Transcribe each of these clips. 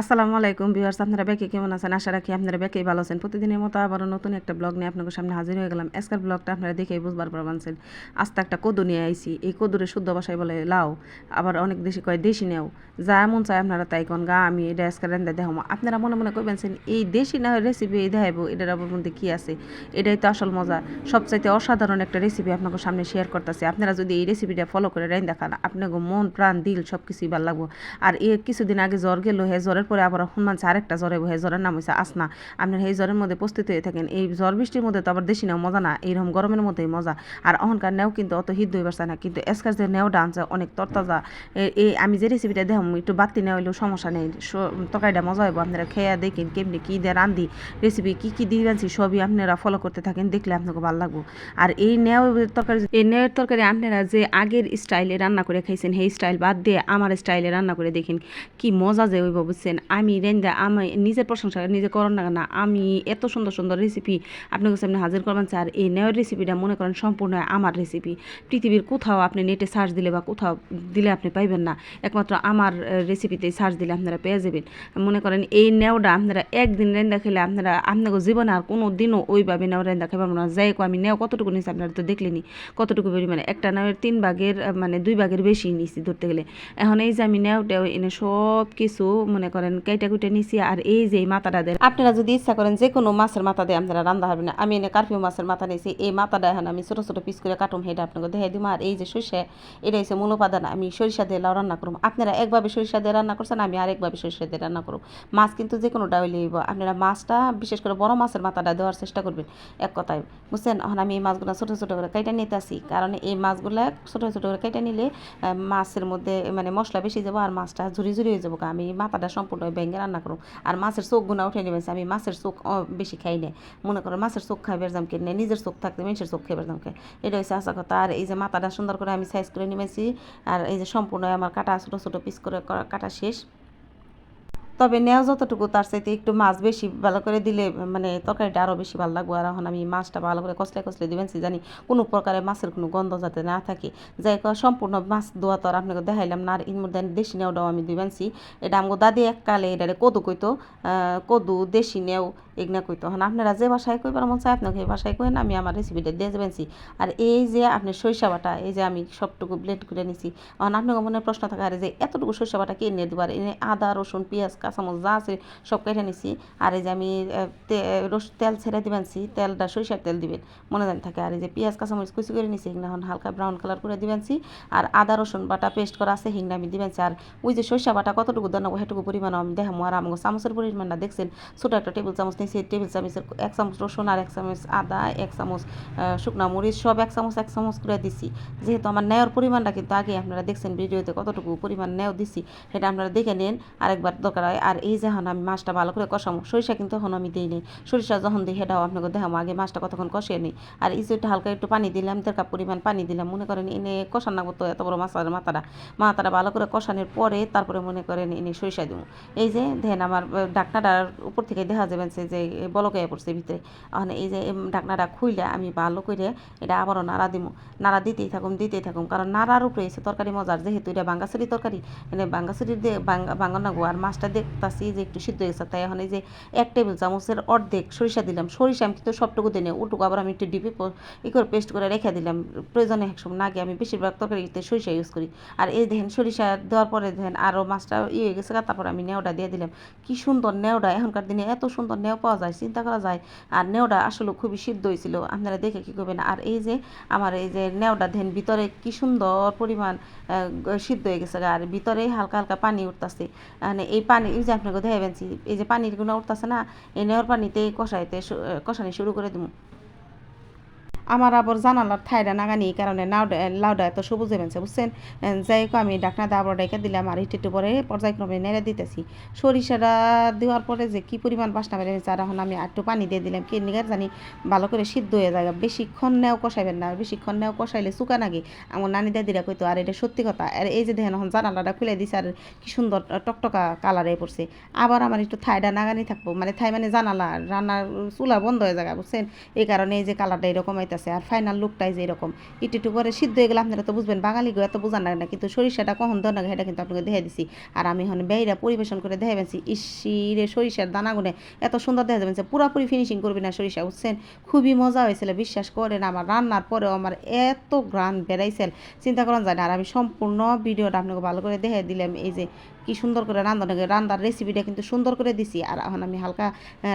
আসসালামু আলাইকুম ভিউয়ার্স, আপনারা ব্যাকে কেমন আছেন? আশা রাখি আপনারা বেকেই ভালো আছেন। প্রতিদিনের মতো আবারও নতুন একটা ব্লগ নিয়ে আপনাদের সামনে হাজির হয়ে গেলাম। আজকের ব্লগটা আপনারা দেখেই বুঝবার পারবেন আস্তে একটা কদু নিয়ে আইছি। এই কদুরে শুদ্ধ ভাষায় বলে লাও আবার অনেক দেশি কয় দেশি নেও। যা মন চায় আপনারা তাই কোন, গা আমি এটা আজকে রেন্দা দেখাবো। আপনারা মনে মনে করবেন এই দেশি না রেসিপি এই দেখাবো এটার আবার মধ্যে কী আছে? এটাই তো আসল মজা। সবচাইতে অসাধারণ একটা রেসিপি আপনাদের সামনে শেয়ার করতেছে। আপনারা যদি এই রেসিপিটা ফলো করে রেন্দা খান আপনাকে মন, প্রাণ, দিল সব কিছুই ভালো লাগবো। আর এ কিছুদিন আগে জ্বর গেল হ্যাঁ জ্বরের পরে আবার হনুমান আরেকটা জ্বরে বহে, জ্বরের নাম হয়েছে আসনা। আপনার এই জ্বরের মধ্যে প্রস্তুত হয়ে থাকেন। এই জ্বর বৃষ্টির মধ্যে তো আবার দেশি নেও, মজা না। এইরকম গরমের মধ্যেই মজা। আর অহংকার নেও কিন্তু অত হিদ্ধ হয়ে পারছে না। কিন্তু এসকার যে নেওটা আনছে অনেক তরতাজা। এই আমি যে রেসিপিটা দেখাম, একটু বাতি নেওয়া হইলেও সমস্যা নেই। তরকারিটা মজা হইব। আপনারা খেয়া দেখেন কেমনি কী দিয়ে রান্ধি। রেসিপি কী কী দিয়ে আনছি সবই আপনারা ফলো করতে থাকেন। দেখলে আপনাকে ভালো লাগবো। আর এই নেও তরকারি, এই নেওয়ের তরকারি আপনারা যে আগের স্টাইলে রান্না করে খাইছেন, সেই স্টাইল বাদ দিয়ে আমার স্টাইলে রান্না করে দেখেন। কি মজা যে হইব বুঝছেন? আমি রেন্দা আমি নিজের প্রশংসা, নিজে করেন না না আমি এত সুন্দর সুন্দর রেসিপি আপনাকে সামনে হাজির করবেন স্যার এই নেওয়ার রেসিপিটা মনে করেন সম্পূর্ণ আমার রেসিপি পৃথিবীর কোথাও আপনি নেটে সার্চ দিলে বা কোথাও দিলে আপনি পাইবেন না। একমাত্র আমার রেসিপিতে সার্চ দিলে আপনারা পেয়ে যাবেন। মনে করেন এই নেওটা আপনারা একদিন রেন্দা খেলে আপনারা, আপনাকে জীবনে আর কোনো দিনও ওইভাবে নেওয়া রেন্দা পারব না। যাই আমি নেও কতটুকু নিয়েছি আপনারা তো দেখলেনি কতটুকু পরিমাণে? একটা নেওয়ের তিন ভাগের মানে দুই ভাগের বেশি নিয়েছি ধরতে গেলে। এখন এই যে আমি নেওটা এনে সব কিছু মনে করেন কেটে কুটে নিছি আর এই যে মাথাটা দেন। আপনারা যদি ইচ্ছা করেন যে কোনো মাছের মাথা দিয়ে আপনারা রান্না হবে না। আমি এনে কার্পিও মাছের মাথা নিয়েছি এই মাথাটা এখন আমি ছোটো ছোটো পিস করে কাটুম হেটা আপনাকে দেখাই দিব আর এই যে সরিষা, এটা হচ্ছে মূল উপাদান, আমি সরিষা দিয়ে লাউ রান্না করুম। আপনারা একভাবে সরিষা দিয়ে রান্না করছেন, আমি আরেকভাবে সরিষা দিয়ে রান্না করুম। মাছ কিন্তু যে কোনো ডাউলি আপনারা মাছটা, বিশেষ করে বড় মাছের মাথাটা দেওয়ার চেষ্টা করবেন, এক কথায়। বুঝছেন? এখন আমি এই মাছগুলো ছোটো ছোটো করে কেটে নিতে আসি কারণ এই মাছগুলো ছোটো ছোটো করে কেটে নিলে মাছের মধ্যে মানে মশলা বেশি যাব আর মাছটা ঝুরি ঝুরি হয়ে যাব আমি মাথাটা সম্পূর্ণ ব্যাঙ্গে রান্না করো আর মাছের চোখ গুণা উঠে নেবেন আমি মাছের চোখ বেশি খাই না। মনে করো মাছের চোখ খাই বেরজাম কিনে নিজের চোখ থাকতে মানুষের চোখ খাইবার বেরজাম খাই এটা হচ্ছে আসা কথা। আর এই যে মাথাটা সুন্দর করে আমি সাইজ করে নিয়েছি আর এই যে সম্পূর্ণ আমার কাটা ছোটো ছোটো পিস করে কাটা শেষ। তবে নেওয়া যতটুকু, তার চাইতে একটু মাছ বেশি ভালো করে দিলে মানে তরকারিটা আরও বেশি ভালো লাগবে। আর এখন আমি মাছটা ভালো করে কষলে কষলে দিবেন জানি কোনো প্রকারের মাছের কোনো গন্ধ যাতে না থাকে। যাই সম্পূর্ণ মাছ দোয়া তো আর আপনাকে দেখাইলাম না, আর ইন মধ্যে দেশি নেওয়াটাও আমি দিবেন এটা আমাকে দাদি এককালে এটা কদু কইতো কদু দেশি নেও এগুলা কইতো। এখন আপনারা যে ভাষায় কইবার মন চায় আপনাকে এই ভাষায় কইন আমি আমার রেসিপিটা দিয়ে যাবেনছি আর এই যে আপনি সরিষা বাটা, এই যে আমি সবটুকু ব্লেড করে নিছি। এখন আপনাকে মনে প্রশ্ন থাকে, আর যে এতটুকু সরিষা বাটা কে নিয়ে দেবার এনে আদা, রসুন, পেঁয়াজ কাঁচামচ যা আছে সব কেটে নিছি। আর এই যে আমি তেল ছেড়ে দিবেনছি তেলটা সরিষার তেল দিবেন। মনে জানি থাকে, আর এই যে পেঁয়াজ, কাঁচামরিচ কুচি করে নিছি হিংনা এখন হালকা ব্রাউন কালার করে দিবেনছি আর আদা, রসুন বাটা পেস্ট করা আছে হিংনা আমি দিবেনছি আর ওই যে সরিষা বাটা কতটুকু দেন সেটুকু পরিমাণ আমি দেখামো। আর আমাকে চামচের পরিমাণটা দেখছেন, ছোটো একটা টেবিল চামচ নিয়েছি টেবিল চামচের এক চামচ রসুন আর এক চামচ আদা, এক চামচ শুকনা মরিচ, সব এক চামচ এক চামচ করে দিছি। যেহেতু আমার নেওয়ার পরিমাণটা কিন্তু আগে আপনারা দেখছেন ভিডিওতে কতটুকু পরিমাণ নেও দিছি, সেটা আপনারা দেখে নেন। আরেকবার দরকার হয়, আর এই যে আমি মাছটা ভালো করে কষামো সরিষা কিন্তু এখন আমি দিই নি সরিষা যখন দিই, সেটাও আপনাকে দেখামো আগে মাছটা কতক্ষণ কষিয়ে নিই। আর এই যে হালকা একটু পানি দিলাম দরকার পরিমাণ পানি দিলাম, মনে করেন এনে কষান না তো এত বড় মাছের মাথাটা। মাথাটা ভালো করে কষানোর পরে তারপরে মনে করেন এনে সরিষা দিব। এই যে, দেখেন আমার ডাকনাটার উপর থেকে দেখা যাবেন যে বলকে পড়ছে ভিতরে। এখন এই যে ডাকনাটা খুইলে আমি ভালো করে এটা আবারও নাড়া দিব নাড়া দিতেই থাকুম দিতেই থাকুম। কারণ নাড়ার উপরে এসে তরকারি মজার, যেহেতু এটা বাঙ্গাসুরি তরকারি, এনে বাঙ্গাসুরি দিয়ে বাঙ্গা নাগো আর মাছটা দেখতাছি যে একটু সিদ্ধ হয়ে গেছে। তাই এখন এই যে এক টেবিল চামচের অর্ধেক সরিষা দিলাম। সরিষা আমি কিন্তু সবটুকু দিনে উটুকু আবার আমি একটু ডিপি ই করে পেস্ট করে রেখে দিলাম। প্রয়োজনে এক সময় না গিয়ে আমি বেশিরভাগ তরকারিতে সরিষা ইউজ করি। আর এই দেখেন সরিষা দেওয়ার পরে দেখেন আরও মাছটা ইয়ে হয়ে গেছে তারপর আমি নেওটা দিয়ে দিলাম। কি সুন্দর নেওটা এখনকার দিনে এত সুন্দর নেও পাওয়া যায়, চিন্তা করা যায়। আর নেওটা আসলে খুবই সিদ্ধ হয়েছিল। আপনারা দেখে কী করবেন? আর এই যে আমার এই যে নেওটা ধ্যান ভিতরে কি সুন্দর পরিমাণ সিদ্ধ হয়ে গেছে আর ভিতরে হালকা হালকা পানি উঠতেছে। মানে এই পানি, এই যে আপনাকে দেখে এই যে পানির গুণা উঠতেছে না, এই নেওয়ার পানিতে কষাইতে কষানি শুরু করে দিব আমার আবার জানালার থাইরা নাগানি এই কারণে নাউডা লাউডা এত সবুজ হয়েছে বুঝছেন? যাই আমি ডাকনা দা ডাইকা দিলাম, আর একটু পরে পর্যায়ক্রমে নেড়ে দিতেছি। সরিষাটা দেওয়ার পরে যে কি পরিমাণ বাসনা বেড়ে আর এখন আমি একটু পানি দিয়ে দিলাম, কি নিগার জানি ভালো করে সিদ্ধ হয়ে যায়। বেশিক্ষণ নেও কষাইবেন না বেশিক্ষণ নেও কষাইলে চুকা নাগে আমার নানি দাদিরা কইতো, আর এটা সত্যি কথা। আর এই যে দেখেন, এখন জানালাটা খুলে দিছে, আর কি সুন্দর টকটকা কালারে পড়ছে। আবার আমার একটু থাইটা নাগানি থাকব মানে থাই মানে জানালা, রান্নার চুলা বন্ধ হয়ে যায় বুঝছেন? এই কারণে এই যে কালারটা এরকম হইতাছে আর ফাইনাল লুকটাই যে এরকম। একটু করে সিদ্ধ হয়ে গেলে আপনারা তো বুঝবেন, বাঙালি গো এত বোঝান না, কিন্তু সরিষাটা কখন লাগে এটা কিন্তু আপনাকে দেখে দিছি। আর আমি এখন বেইরা পরিবেশন করে দেখে পেয়েছি ইসিরে সরিষার দানাগুনে এত সুন্দর দেখা যাবেন পুরাপুরি ফিনিশিং করবি না সরিষা, বুঝছেন? খুবই মজা হয়েছিল, বিশ্বাস করেন আমার, রান্নার পরেও আমার এত গ্রান বেড়াইছিল চিন্তা করেন যায় না, আর আমি সম্পূর্ণ ভিডিওটা আপনাকে ভালো করে দেখে দিলাম, এই যে কি সুন্দর করে রান্না রান্নার রেসিপিটা কিন্তু সুন্দর করে দিছি। আর এখন আমি হালকা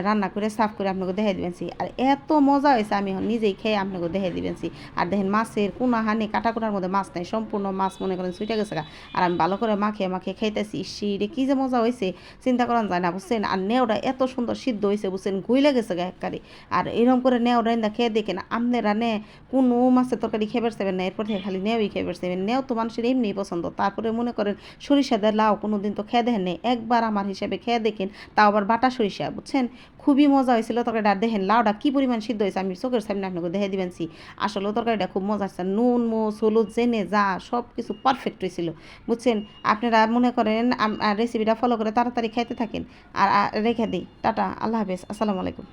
রান্না করে সাফ করে আপনাকে দেখে দিবেনছি আর এত মজা হয়েছে, আমি এখন নিজেই খেয়ে আপনাকে দেখে দিবেনছি আর দেখেন মাছের কোনা হানি কাটা কোনার মধ্যে মাছ নাই, সম্পূর্ণ মাছ মনে করেন সুইটা গেছে। আর আমি ভালো করে মাখিয়ে মাখিয়ে খাইতেছি। শিরে কি যে মজা হয়েছে, চিন্তা করেন যায় না, বুঝছেন? আর নেওটা এত সুন্দর সিদ্ধ হয়েছে, বুঝছেন? গুইলে গেছে গা একবারে। আর এরকম করে নেও রান্দা খেয়ে দেখেন, আপনারা নে, কোনো মাছের তরকারি খেয়ে পারছেন না, এরপর থেকে খালি নেওই খেয়ে পারছেন নেও তো মানুষের এমনি পছন্দ। তারপরে মনে করেন সরিষা দিয়ে লাউ কোনো দিন তো খেয়ে দেখেন নেই, একবার আমার হিসাবে খেয়ে দেখেন, তাও আবার বাটা সরিষা, বুঝছেন? খুবই মজা হয়েছিল তরকারিটা দেখেন লাউটা কী পরিমাণ সিদ্ধ হয়েছে, আমি চোখের সামনে আপনাকে দেখে দিবেন সি আসলে তরকারিটা খুব মজা হচ্ছে নুন মোচ হলুদ, জেনে যা সব কিছু পারফেক্ট হয়েছিল, বুঝছেন? আপনারা মনে করেন রেসিপিটা ফলো করে তাড়াতাড়ি খাইতে থাকেন আর রেখে দিই। টাটা, আল্লাহ হাফেজ, আসসালামু আলাইকুম।